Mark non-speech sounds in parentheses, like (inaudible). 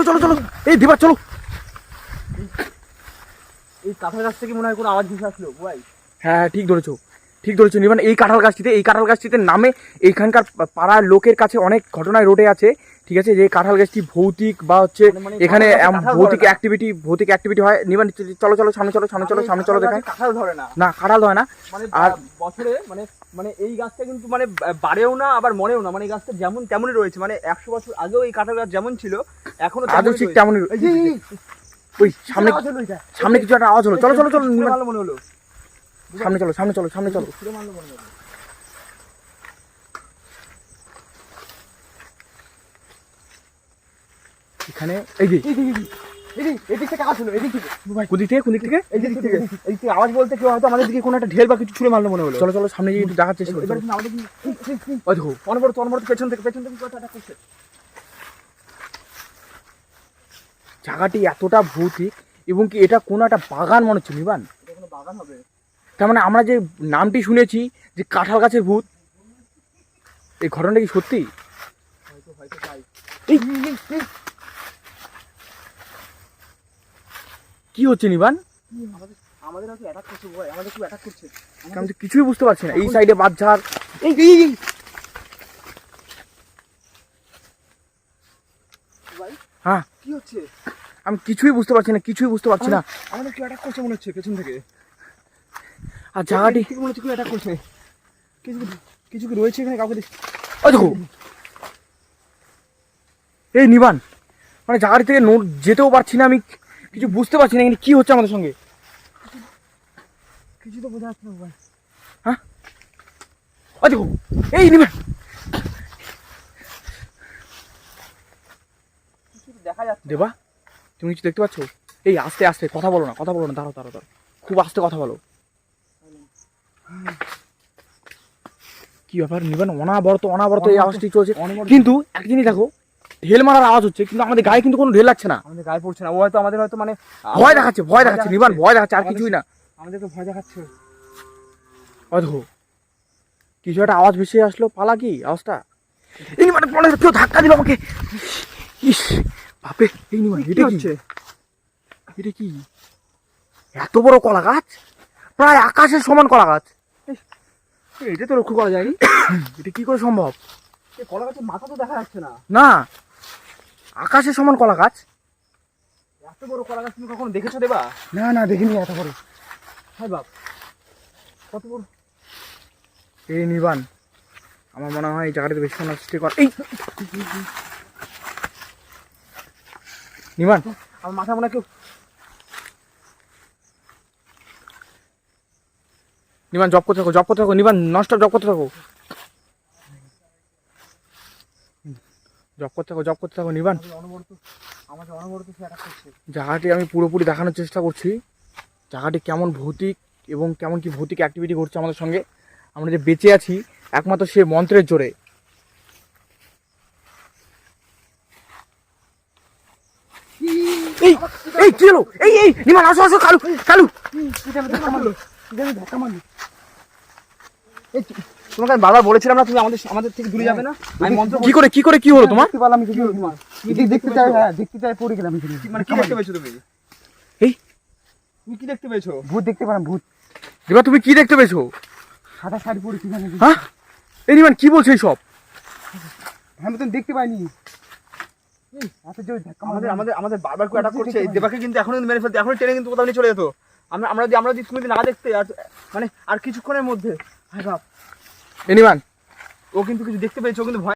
চলো চলো চলো। এই দিবা চলো। এই কাঁঠাল গাছ থেকে মনে হয় কোনো আওয়াজ ভেসে আসলো ভাই হ্যাঁ ঠিক ধরেছো ঠিক ধরেছো। নিবান এই কাঁঠাল গাছটিতে এই কাঁঠাল গাছটিতে নামে এইখানকার পাড়ার লোকের কাছে অনেক ঘটনায় রটে আছে ঠিক আছে? যে কাঁঠাল গাছটি ভৌতিক বা হচ্ছে মানে- মানে এখানে ভৌতিক অ্যাক্টিভিটি ভৌতিক অ্যাক্টিভিটি হয়। নিবান চলো চলো সামনে চলো সামনে চলো সামনে চলো দেখায় কাঁঠাল ধরে না। না কাঁঠাল হয় না। মানে আর- আর বছরে মানে মানে এই গাছটা কিন্তু মানে বাড়েও না আবার মরেও না। মানে এই গাছটা যেমন তেমনই রয়েছে। মানে একশো বছর আগেও এই কাঁঠাল গাছ যেমন ছিল এখনও আজও ঠিক। তেমনই ওই সামনে। সামনে কিছু একটা আওয়াজ হলো চলো চলো চলো মনে হলো সামনে চলো সামনে চলো সামনে চলো মনে এখানে এই যে এদিক থেকে আওয়াজ হলো এদিক থেকে কুদিক থেকে কুদিক থেকে এই থেকে এই থেকে আওয়াজ বলতে কেউ হয়তো আমাদের দিকে কোনো একটা ঢেল বা কিছু ছুঁড়ে মারলো মনে হলো চলো চলো সামনে গিয়ে একটু দেখার চেষ্টা করি এবার আমাদের ওই দেখো অনবরত অনবরত পেছন থেকে পেছন থেকে কথা করছে জায়গাটি এতটা ভৌতিক এবং কি এটা কোনো একটা বাগান মনে হচ্ছে নিবান বাগান হবে? তার মানে আমরা যে নামটি শুনেছি যে কাঁঠাল গাছের ভূত এই ঘটনাটা কি সত্যি। কি হচ্ছে নিবান আমাদের আমাদের হয়তো অ্যাটাক করছে ভয় আমাদের খুব অ্যাটাক করছে। আমি তো কিছুই বুঝতে পারছি না। এই সাইডে বাচ্চার এই এই এই। হ্যাঁ। কি হচ্ছে? আমি কিছুই বুঝতে পারছি না কিছুই বুঝতে পারছি না। আমাদের কেউ অ্যাটাক করছে মনে হচ্ছে পেছন থেকে। আর জায়গাটি মনে হচ্ছে কেউ অ্যাটাক করছে? কিছু কিছু কি রয়েছে এখানে কাউকে দেখ- ওই দেখো। এই নিবান মানে জায়গাটি থেকে নোট যেতেও পারছি না আমি কিছু বুঝতে পারছি না এখানে কি হচ্ছে আমাদের সঙ্গে। কিছু তো বোঝা যাচ্ছে না ভাই ওই দেখো এই নিবান। দেখা যাচ্ছে দেবা। তুমি কিছু দেখতে পাচ্ছ? এই আস্তে আস্তে কথা বলো না কথা বলো না দাঁড়াও দাঁড়াও দাঁড়াও। খুব আস্তে কথা বলো। কি ব্যাপার নিবেন অনাবরত অনাবরত এই আওয়াজটি চলছে। কিন্তু এক জিনিস দেখো ঢেল মারার আওয়াজ হচ্ছে কিন্তু আমাদের গায়ে কিন্তু কোনো ঢেল লাগছে না। আমাদের গায়ে পড়ছে না। ও হয়তো আমাদের হয়তো মানে ভয় দেখাচ্ছে ভয় দেখাচ্ছে নিবান ভয় দেখাচ্ছে আর কিছুই না। আমাদেরকে ভয় দেখাচ্ছে। দেখো কিছু একটা আওয়াজ ভেসে আসলো পালা কি আওয়াজটা? এই মনে কেউ ধাক্কা দিল আমাকে। ইস। বাপে এই কি এটা কি? হচ্ছে? এটা কি? এত বড় কলা গাছ প্রায় আকাশের সমান কলা গাছ এটা তো লক্ষ্য করা যায়নি। (coughs) এটা কি করে সম্ভব? এই কলা গাছের মাথা তো দেখা যাচ্ছে না। না আকাশের সমান কলা গাছ এত বড় কলা গাছ তুমি কখনো দেখেছ দেবা? না না দেখিনি এত বড়। হ্যাঁ বাপ কত বড়? এই নিবান আমার মনে হয় এই জায়গাটাতে বেশি সৃষ্টি কর এই! নিবান আমার মাথা মনে কেউ নিবান জব করতে থাকো জব করতে থাকো। নিবান নষ্ট জব করতে থাকো। জব করতে থাকো জব করতে থাকো নিবান জায়গাটি আমি পুরোপুরি দেখানোর চেষ্টা করছি। জায়গাটি কেমন ভৌতিক এবং কেমন কি ভৌতিক অ্যাক্টিভিটি ঘটছে আমাদের সঙ্গে। আমরা যে বেঁচে আছি একমাত্র সে মন্ত্রের জোরে। এই এই কি হলো? এই এই নিমান আসো আসো কালু কালু ধাক্কা মারলো ধাক্কা মারলো এই তোমাকে আমি বারবার বলেছিলাম না তুমি আমাদের আমাদের থেকে দূরে যাবে না। আমি মন্ত্র কি করে কি করে কি হলো তোমার? দেখতে পারলাম কি হলো তোমার। তুমি দেখতে চাই হ্যাঁ দেখতে চাই পড়ে গেলাম মানে কি দেখতে পেয়েছ তুমি? এই। তুমি কি দেখতে পেয়েছ? ভূত দেখতে পেলাম ভূত। এবার তুমি কি দেখতে পেয়েছ? সাদা শাড়ি পরে কীভাবে হ্যাঁ? এই নিমান কি বলছো এইসব? আমি তো দেখতে পাইনি এই, এত জোরে ধাক্কা আমাদের আমাদের আমাদের বারবার করে অ্যাটাক করছে। এই দেবাকে কিন্তু এখনও মেরে ফেলতে এখনও ট্রেনে কিন্তু কোথাও নিয়ে চলে যেত। আমরা আমরা যদি আমরা যদি তুমি না দেখতে আর মানে আর কিছুক্ষণের মধ্যে। বাপ। এনিওয়ান ও কিন্তু কিছু দেখতে পেয়েছে ও কিন্তু ভয়